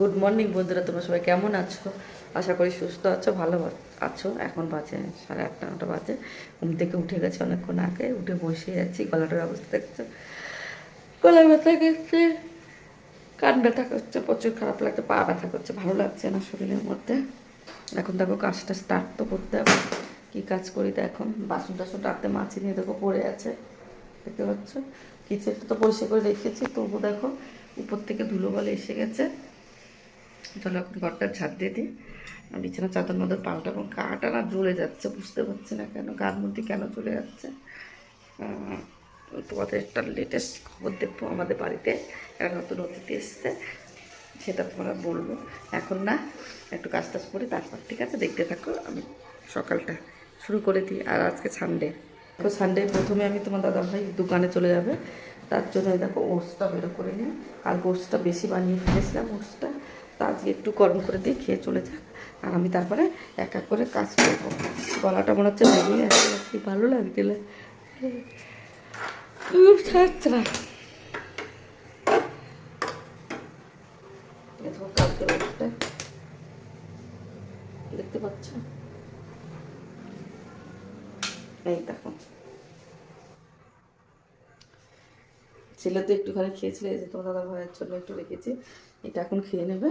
Good morning বন্ধুরা, তোমরা সবাই কেমন আছো? আশা করি সুস্থ আছো, ভালো আছো। এখন বাজে সাড়ে আটটা, নটা বাজে। ঘুম থেকে উঠে গেছে অনেকক্ষণ আগে, উঠে বসে যাচ্ছি গলাটার অবস্থা দেখছ? গলা ব্যথা করছে। কান ব্যথা করছে, প্রচুর খারাপ লাগছে, পা ব্যথা করছে, ভালো লাগছে না শরীরের মধ্যে। এখন দেখো কাজটা স্টার্ট তো করতে হবে। কী কাজ করি তো এখন? বাসন টাসন রাতে মাছি নিয়ে দেখো পড়ে আছে। দেখতে পাচ্ছ? কিচেনটা তো পরিষ্কার করে রেখেছি তবু দেখো উপর থেকে ধুলো বলে এসে গেছে। চলো এখন ঘরটা ঝাড় দিয়ে দিই। বিছানা, চাদর মধ্যে পাল্টা এবং কাটা না জ্বলে যাচ্ছে, বুঝতে পারছি না কেন, গার মধ্যে কেন চলে যাচ্ছে। তোমাদের একটা লেটেস্ট খবর দেখব আমাদের বাড়িতে। একটা নতুন অতিথি এসছে, সেটা তোমরা বলব। এখন না, একটু কাজ টাজ করি তারপর, ঠিক আছে? দেখতে থাকো, আমি সকালটা শুরু করে দিই। আর আজকে সানডে দেখো সানডে প্রথমে আমি তোমার দাদা ভাই দোকানে চলে যাবে। তার জন্য দেখো ওটসটা বেরো করে নিই। আর ওটসটা বেশি বানিয়ে ফেলেছিলাম ওটসটা তা আজকে একটু গরম করে দিয়ে খেয়ে চলে যাক। আর আমি তারপরে এক এক করে কাজ করব। গলাটা মনে হচ্ছে ভেঙে কি ভালো লাগছিল ওটসটা দেখতে পাচ্ছ? এই দেখো। ছেলে তো একটুখানি খেয়েছিল, এই যে তোমার দাদা ভাইয়ের জন্য একটু রেখেছি। এটা এখন খেয়ে নেবে।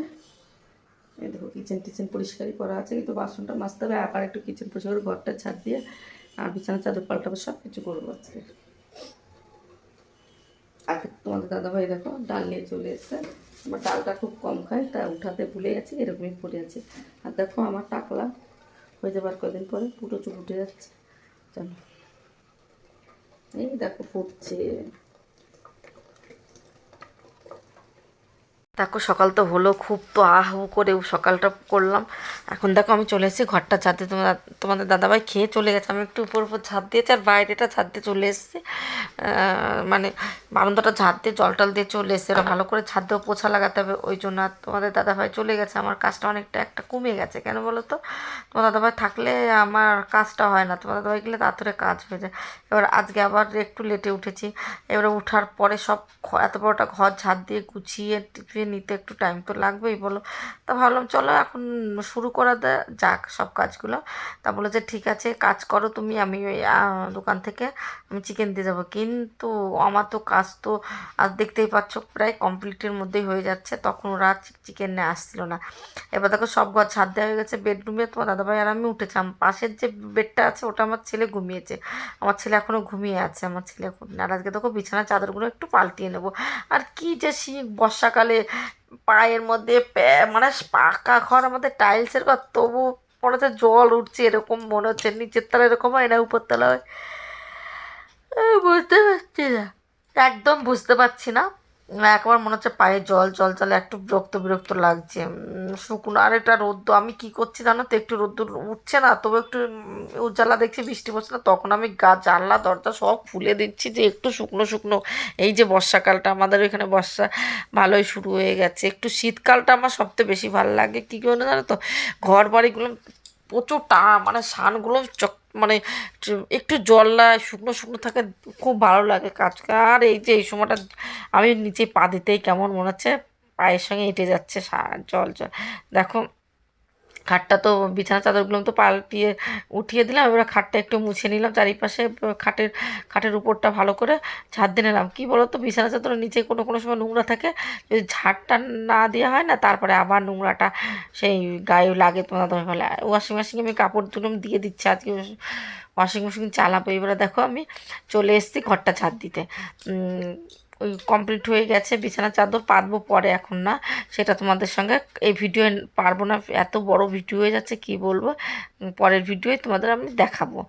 এই দেখো কিচেন টিচেন পরিষ্কারই করা আছে, কিন্তু বাসনটা মাজতে হবে, আবার একটু কিচেন পরিষ্কার করে ঘরটা ছাদ দিয়ে আর বিছানা, চাদর পাল্টাবো সব কিছু করব আজকে। আর তোমাদের দাদাভাই দেখো, ডাল নিয়ে চলে এসছে। আমার ডালটা খুব কম খায়, তা উঠাতে ভুলে গেছি, এরকমই পড়ে আছে। আর দেখো, আমার টাকলা হয়ে যাবার কদিন পরে পুরো চুপ উঠে যাচ্ছে। চলো। এই দেখো, ফুটছে। দেখো সকাল তো হলো, খুব তো আহু করে সকালটা করলাম। এখন দেখো আমি চলে এসেছি ঘরটা ছাদ দিয়ে তোমার তোমাদের দাদাভাই খেয়ে চলে গেছে। আমি একটু উপর উপর ছাদ দিয়েছি আর বাইরেটা ছাদ দিয়ে চলে এসেছি। মানে বারান্দাটা ঝাড় দিয়ে জল টল দিয়ে চলে এসেছে। ওরা ভালো করে ছাদ দিয়ে পোছা লাগাতে হবে। ওই জন্য আর তোমাদের দাদাভাই চলে গেছে। আমার কাজটা অনেকটা একটা কমে গেছে। কেন বলো তো? তোমার দাদাভাই থাকলে আমার কাজটা হয় না। তোমার দাদাভাই গেলে তাড়াতাড়ি কাজ হয়ে যায়। এবার আজকে আবার একটু লেটে উঠেছি। এবারে উঠার পরে সব এত বড়টা ঘর ঝাড় দিয়ে গুছিয়ে টিপিয়ে নিতে একটু টাইম তো লাগবেই, বলো। তা ভাবলাম চলো এখন শুরু করা যাক সব কাজগুলো। তা বলে যে ঠিক আছে, কাজ করো তুমি, আমি ওই দোকান থেকে আমি চিকেন দিয়ে যাব। কিন্তু আমার তো কাজ তো আর দেখতেই পাচ্ছ, প্রায় কমপ্লিটের মধ্যেই হয়ে যাচ্ছে, তখন ওরা চিকেন নিয়ে আসছিল না। এবার দেখো সব ঘর ছাদ দেওয়া হয়ে গেছে বেডরুমে তোমার দাদাভাই আর আমি উঠেছিলাম পাশের যে বেডটা আছে, ওটা আমার ছেলে ঘুমিয়েছে। আমার ছেলে এখনও ঘুমিয়ে আছে, আমার ছেলে এখন। আর আজকে দেখো বিছানার চাদরগুলো একটু পাল্টিয়ে নেব। আর কি যে শীত বর্ষাকালে পায়ের মধ্যে মানে পাকা ঘর আমাদের টাইলসের ঘর তবু মনে হচ্ছে জল উঠছে, এরকম মনে হচ্ছে। নিচের তলা এরকম হয় না, উপর তলা হয়? বুঝতে পারছি না। একদম বুঝতে পারছি না। একবার মনে হচ্ছে পায়ে জল জল চলে একটু বিরক্ত বিরক্ত লাগছে। শুকনো, আর এটা রোদ্দ, আমি কি করছি জানো তো? একটু রোদ্দুর উঠছে না, তবু একটু উজ্জ্বলা দেখছি, বৃষ্টি পড়ছে না, তখন আমি গা, জানলা, দরজা সব খুলে দিচ্ছি যে একটু শুকনো শুকনো। এই যে বর্ষাকালটা, আমাদের এখানে বর্ষা ভালোই শুরু হয়ে গেছে। একটু শীতকালটা আমার সবথেকে বেশি ভালো লাগে। কী করে জানো তো? ঘর বাড়িগুলো প্রচুর টা মানে সানগুলো চক মানে একটু জল শুকনো শুকনো থাকে, খুব ভালো লাগে কাজ। আর এই যে এই সময়টা আমি নিচে পা দিতেই কেমন মনে হচ্ছে, পায়ের সঙ্গে এঁটে যাচ্ছে জল জল। দেখো খাটটা তো বিছানা চাদরগুলো তো পাল্টিয়ে উঠিয়ে দিলাম, এবার খাটটা একটু মুছে নিলাম চারিপাশে, খাটের খাটের উপরটা ভালো করে ঝাড় দিয়ে নিলাম। কী বলো তো বিছানা চাদরের নিচে কোনো কোনো সময় নোংরা থাকে, যদি ঝাড়টা না দেওয়া হয় না, তারপরে আবার নোংরাটা সেই গায়ে লাগে তোমার ফেলে ওয়াশিং মেশিনে আমি কাপড় তুলে দিয়ে দিচ্ছি আজকে ওয়াশিং মেশিন চালাবো। এবারে দেখো আমি চলে এসেছি ঘরটা ঝাড় দিতে। ওই কমপ্লিট হয়ে গেছে। বিছানা চাদর পাতবো পরে এখন না। সেটা তোমাদের সঙ্গে এই ভিডিও পারব না। এত বড় ভিডিও হয়ে যাচ্ছে কি বলব? পরের ভিডিওয়ে তোমাদের আমি দেখাবো।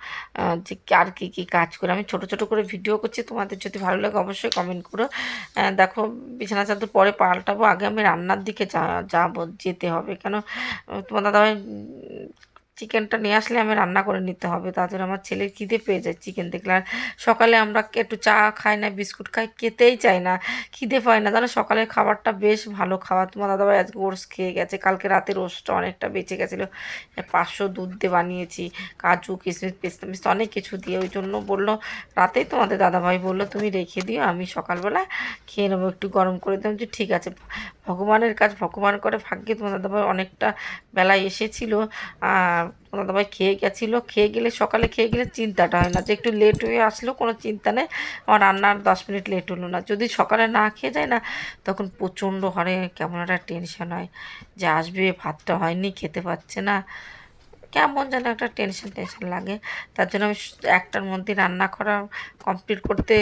যে আর কী কী কাজ করে। আমি ছোট ছোট করে ভিডিও করছি। তোমাদের যদি ভালো লাগে অবশ্যই কমেন্ট করো। দেখো বিছানা চাদর পরে পাল্টাবো। আগে আমি রান্নার দিকে যা যাব যেতে হবে। কেন? তোমার উম, চিকেনটা নিয়ে আসলে আমি রান্না করে নিতে হবে। জন্য আমার ছেলের খিদে পেয়ে যায় চিকেন দেখলে। আর সকালে আমরা একটু চা খাই না, বিস্কুট খাই, খেতেই চাই না। খিদে পায় না। জানো, সকালের খাবারটা বেশ ভালো খাবার তোমার দাদাভাই আজকে ওটস খেয়ে গেছে। কালকে রাতে রোস্টটা অনেকটা বেঁচে গেছিল। পাঁচশো দুধ দিয়ে বানিয়েছি। কাজু, কিশমিশ, পেস্তা মিস্তা অনেক কিছু দিয়ে। ওই জন্য বলল, রাতেই তোমাদের দাদাভাই বলল, তুমি রেখে দিও, আমি সকালবেলা খেয়ে নেব। একটু গরম করে দিলাম। যে ঠিক আছে, ভগবানের কাজ, ভগবান করে ভাগ্যে তোমার দাদাভাই অনেকটা বেলায় এসেছিল। আর দাদাভাই খেয়ে গেছিল, খেয়ে গেলে সকালে খেয়ে গেলে চিন্তাটা হয় না। যে একটু লেট হয়ে আসলো, কোনো চিন্তা নেই। আমার রান্নার দশ মিনিট লেট হলো না। যদি সকালে না খেয়ে যায় না, তখন প্রচণ্ড হারে কেমন একটা টেনশন হয়। যে আসবে, ভাতটা হয়নি, খেতে পাচ্ছে না। কেমন যেন একটা টেনশন টেনশন লাগে। তার জন্য আমি একটার মধ্যে রান্না করা কমপ্লিট করতে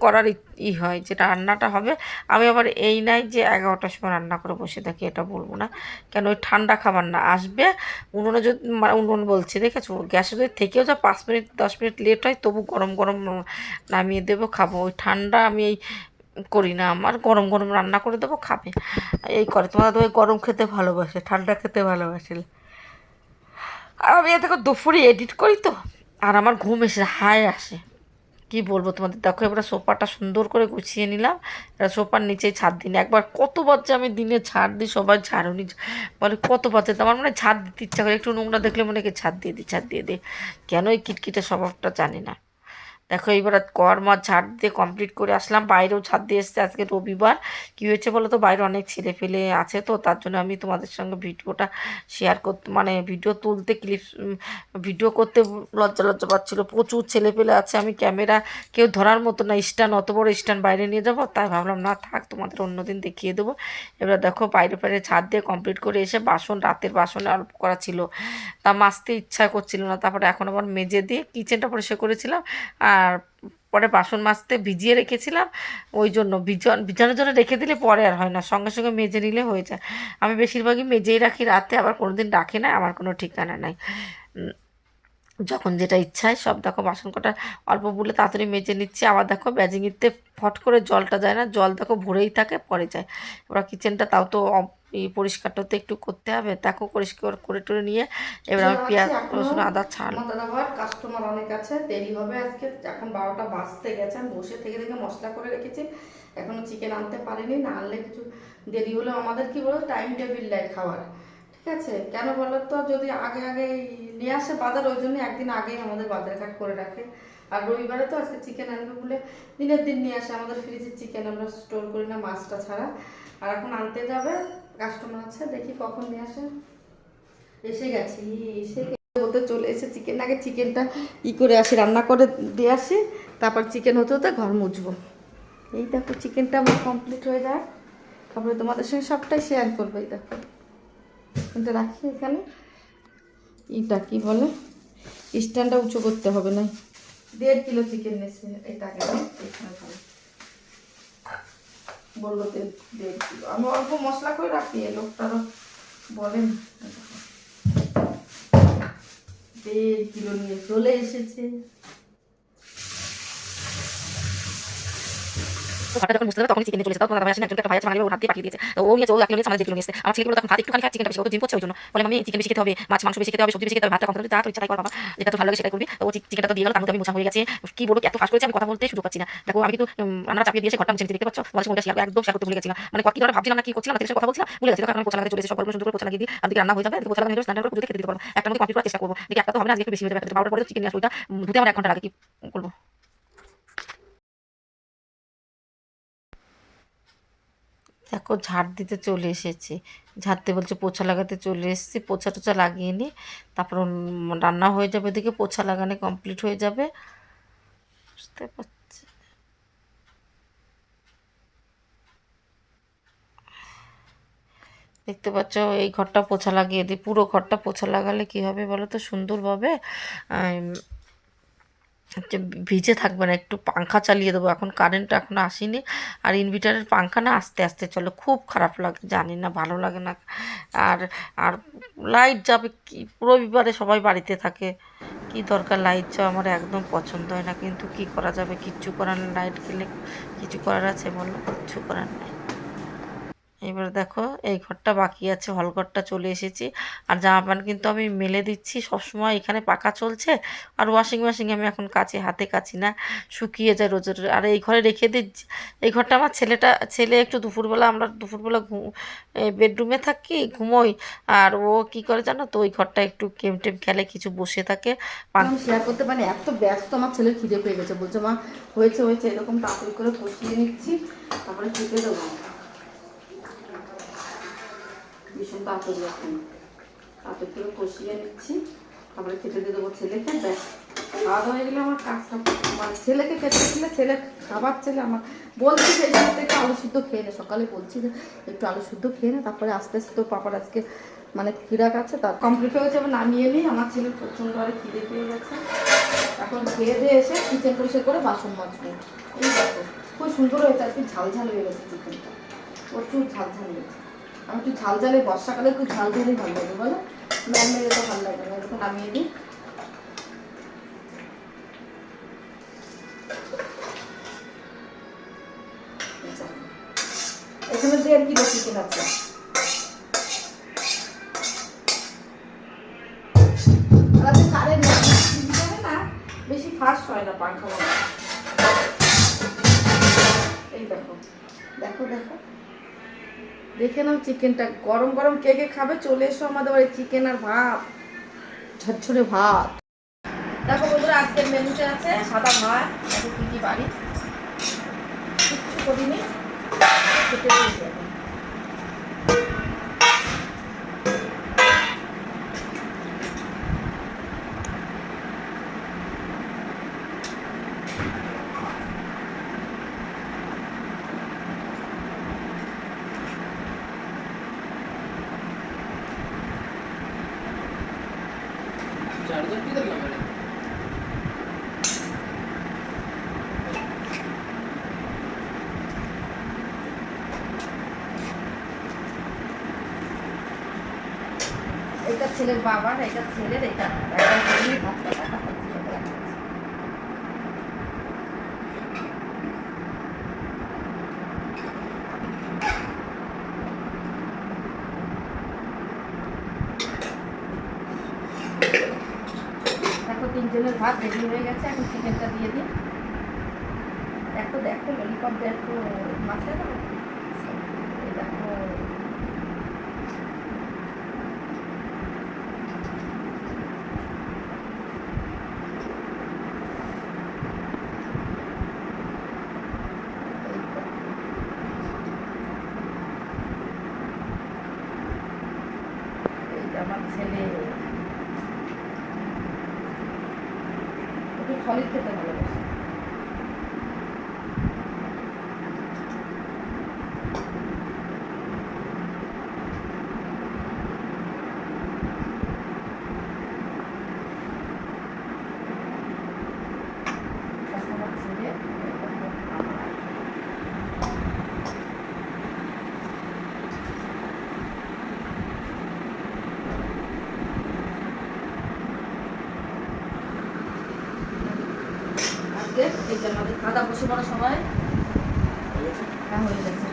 করার ই- হয় যে রান্নাটা হবে। আমি আবার এই নাই যে এগারোটার সময় রান্না করে বসে থাকি, এটা বলব না। কেন ওই ঠান্ডা খাবার না, আসবে। উনুনে যদি মানে উনুন বলছি, দেখেছ? গ্যাসে যদি থেকেও যা পাঁচ মিনিট, দশ মিনিট লেট হয়, তবু গরম গরম নামিয়ে দেবো, খাব। ওই ঠান্ডা আমি এই করি না, আমার গরম গরম রান্না করে দেবো, খাবে। এই করে তোমার তো ওই গরম খেতে ভালোবাসে, ঠান্ডা খেতে ভালোবাসে। আর আমি এ দেখো দুপুরে এডিট করি তো, আর আমার ঘুম এসে হাই আসে। কি বলব তোমাদের? দেখো, এবার সোফাটা সুন্দর করে গুছিয়ে নিলাম। এবার সোফার নিচেই ছাদ দিন। একবার কত যে আমি দিনে ছাড় দিই সবাই ঝাড়ুনি বলে কতবার বাচ্চা আমার মানে ছাদ দিতে ইচ্ছা করে। একটু নোংরা দেখলে মনে হয় ছাদ দিয়ে দিই, ছাদ দিয়ে দিই। কেন এই কিটকিটে স্বভাবটা জানি না। দেখো কর মাছ ঝাড় দিয়ে কমপ্লিট করে আসলাম। বাইরেও ছাদ দিয়ে এসছে আজকে রবিবার। কী হয়েছে বলো তো? বাইরে অনেক ছেলে ফেলে আছে তো, তার জন্য আমি তোমাদের সঙ্গে ভিডিওটা শেয়ার করতে মানে ভিডিও তুলতে ক্লিপ ভিডিও করতে লজ্জা লজ্জা পাচ্ছিলো। প্রচুর ছেলে পেলে আছে, আমি ক্যামেরা কেউ ধরার মতো না স্ট্যান্ড অত বড় স্ট্যান্ড বাইরে নিয়ে যাব। তাই ভাবলাম, না থাক, তোমাদের অন্যদিন দেখিয়ে দেবো। এবার দেখো, বাইরে বাইরে ছাদ দিয়ে কমপ্লিট করে এসে বাসন, রাতের বাসনে অল্প করা ছিল। তা মাজতে ইচ্ছা করছিল না, তারপরে এখন আবার মেজে দিয়ে কিচেনটা পরিষ্কার করেছিলাম। আর পরে বাসন মাজতে ভিজিয়ে রেখেছিলাম। ওই জন্য ভিজন ভিজানোর জন্য রেখে দিলে পরে আর হয় না। সঙ্গে সঙ্গে মেজে নিলে হয়ে যায়। আমি বেশিরভাগই মেজেই রাখি। রাতে আবার কোনো দিন রাখি না। আমার কোনো ঠিকানা নাই। যখন যেটা ইচ্ছা হয় সব দেখো বাসন কটা অল্প বলে তাড়াতাড়ি মেজে নিচ্ছি। আবার দেখো ব্যাজিংয়েতে ফট করে জলটা যায় না জল দেখো ভরেই থাকে পরে যায়। এবার কিচেনটা তাও তো পরিষ্কারটা তো একটু করতে হবে। দেখো পরিষ্কার করে টরে নিয়ে এবার আমি পেঁয়াজ রসুন আদা ছাড়। দাদাভাই কাস্টমার অনেক আছে দেরি হবে আজকে। এখন বারোটা বাজতে গেছে আমি বসে থেকে থেকে মশলা করে রেখেছি। এখনও চিকেন আনতে পারিনি না আনলে কিছু দেরি হলেও আমাদের কি বলো টাইম টেবিল নেয় খাওয়ার। ঠিক আছে? কেন বলো তো যদি আগে আগে নিয়ে আসে বাজার, ওই জন্য একদিন আগেই আমাদের বাজার ঘাট করে রাখে। আর রবিবারে তো আজকে চিকেন আনবে বলে দিনের দিন নিয়ে আসে। আমাদের ফ্রিজের চিকেন আমরা স্টোর করি না মাছটা ছাড়া। আর এখন আনতে যাবে কাস্টমার আছে, দেখি কখন নিয়ে আসে। এসে গেছি, এসে বলতে চলে এসে চিকেন আগে চিকেনটা ই করে আসি, রান্না করে দিয়ে আসি। তারপর চিকেন হতে হতে ঘর মুছবো। এই দেখো চিকেনটা আমার কমপ্লিট হয়ে যায়। তারপরে তোমাদের সঙ্গে সবটাই শেয়ার করব, এই দেখো। চিকেনটা রাখি এখানে। ইটা কি বলে? স্ট্যান্ডটা উঁচু করতে হবে না দেড় কিলো চিকেন নিয়েছে, এটাকে বলল দেড় কিলো। আমি অল্প মশলা করে রাখি এ লোকটারও বলেন দেড় কিলো নিয়ে চলে এসেছে। ঘরটা যখন তখন চলে ও হাত দিয়ে ও নিয়েছে ও এক কিলো নিয়েছে আমাদের কিলো আমার তখন বলে আমি চিকেন বেশি হবে, মাছ, মাংস বেশি হবে, সবজি বেশি খেতে হবে, ভাতটা কম তো ভালো লাগে সেটাই ও চিকেনটা দিয়ে গেল আমি গেছে। কি বলব এত ফাস্ট করেছে আমি কথা বলতে সুযোগ পাচ্ছি না। দেখো, আমি কিন্তু রান্না চাপিয়ে দিয়েছি, ঘরটা মুছে গেছিলাম। মানে কি ধরে ভাবছিলাম কি করছিলাম তাদের কথা বলছিলাম, ভুলে গেছি তখন আমি পোছা লাগাতে চলে চেষ্টা করব। একটা তো হবে না বেশি হয়ে যাবে নিয়ে ধুতে আমার এক ঘণ্টা লাগে, কি করব দেখো ঝাড় দিতে চলে এসেছে। ঝাড়তে বলছে পোছা লাগাতে চলে এসেছি। পোছা টোছা লাগিয়ে নিই তারপর রান্না হয়ে যাবে এদিকে, পোছা লাগানো কমপ্লিট হয়ে যাবে। বুঝতে পারছি। দেখতে পাচ্ছ, এই ঘরটা পোছা লাগিয়ে দিই। পুরো ঘরটা পোছা লাগালে কি হবে বলো তো? সুন্দরভাবে হচ্ছে ভিজে থাকবে না, একটু পাংখা চালিয়ে দেবো। এখন কারেন্ট এখনও আসেনি। আর ইনভার্টারের পাংখা না আস্তে আস্তে চলে। খুব খারাপ লাগে, জানি না, ভালো লাগে না। আর আর লাইট যাবে কি রবিবারে সবাই বাড়িতে থাকে। কি দরকার লাইট যাওয়া আমার একদম পছন্দ হয় না। কিন্তু কি করা যাবে? কিচ্ছু করার লাইট গেলে কিছু করার আছে? বলো, কিচ্ছু করার নেই। এবার দেখো, এই ঘরটা বাকি আছে হল ঘরটা চলে এসেছি। আর জামা প্যান্ট কিন্তু আমি মেলে দিচ্ছি, সবসময় এখানে পাকা চলছে। আর ওয়াশিং মেশিন আমি এখন কাছে হাতে কাছি না, শুকিয়ে যায় রোজ। আর এই ঘরে রেখে দিচ্ছি এই ঘরটা আমার ছেলেটা, ছেলে একটু দুপুরবেলা, আমরা দুপুরবেলা ঘু বেডরুমে থাকি, ঘুমোই। আর ও কি করে জানো তো, ওই ঘরটা একটু কেম টেম খেলে, কিছু বসে থাকে। শেয়ার করতে পারি এত ব্যস্ত আমার ছেলে খিদে পেয়ে গেছে। বলছে, মা, হয়েছে হয়েছে। এরকম তাড়াতাড়ি করে কষিয়ে নিচ্ছি, তারপরে খেতে দেবো। তাড়াতাড়ি এখন। তাড়াতাড়ি করে কষিয়ে নিচ্ছি, তারপরে খেতে দিয়ে দেবো ছেলেকে, ব্যাস। খাওয়া হয়ে গেলে আমার কাজটা মানে ছেলেকে খেতে দিলে ছেলে খাবার ছেলে আমার। বলছি সেই সময় থেকে আলু সিদ্ধ খেয়ে নে। সকালে বলছি যে একটু আলু সিদ্ধ খেয়ে নে, তারপরে আস্তে আস্তে তোর পাপার আজকে মানে ক্রীড়া আছে তার কমপ্লিট হয়ে গেছে এবার নামিয়ে নিই। আমার ছেলে প্রচণ্ড আরে খিদে পেয়ে গেছে। এখন খেয়ে দিয়ে এসে কিচেন পরিষ্কার করে বাসন মাজবো। এই দেখো, খুব সুন্দর হয়েছে। আর কি ঝাল ঝাল হয়ে গেছে চিকেনটা প্রচুর ঝাল ঝাল হয়েছে। আমি একটু ঝাল ঝালে, বর্ষাকালে একটু ঝাল ঝালই ভালো লাগে, বলো? ম্যাম মেরে তো ভালো লাগে না, এরকম নামিয়ে দিই। এখানে দেড় কিলো চিকেন আছে? বেশি ফাস্ট হয় না বাবা এই দেখো দেখো দেখো। দেখে নাও চিকেনটা। গরম গরম কে কে খাবে? চলে এসো আমাদের বাড়ি চিকেন আর ভাত। ঝরঝরে ভাত। দেখো বন্ধুরা, আজকের মেনুতে আছে সাদা ভাত কি কি বাড়ি। কিচ্ছু করিনি। খেতে चार्जर किधर लगा है এটা ছেলের বাবার এটা ছেলের এটা একটা ছেলের ভাতটা তিনজনের ভাত রেডি হয়ে গেছে এখন চিকেনটা দিয়ে দিই। দেখো দেখো ললিপপ দেখো। মাছে দেখো এই দেখো এইটা আমার ছেলে একটু সলিড খেতে ভালোবাসে দেখো আমার ছেলে, দেখো আমার। দাওয়া বসে পড়ার সময়। হ্যাঁ হয়ে গেছে।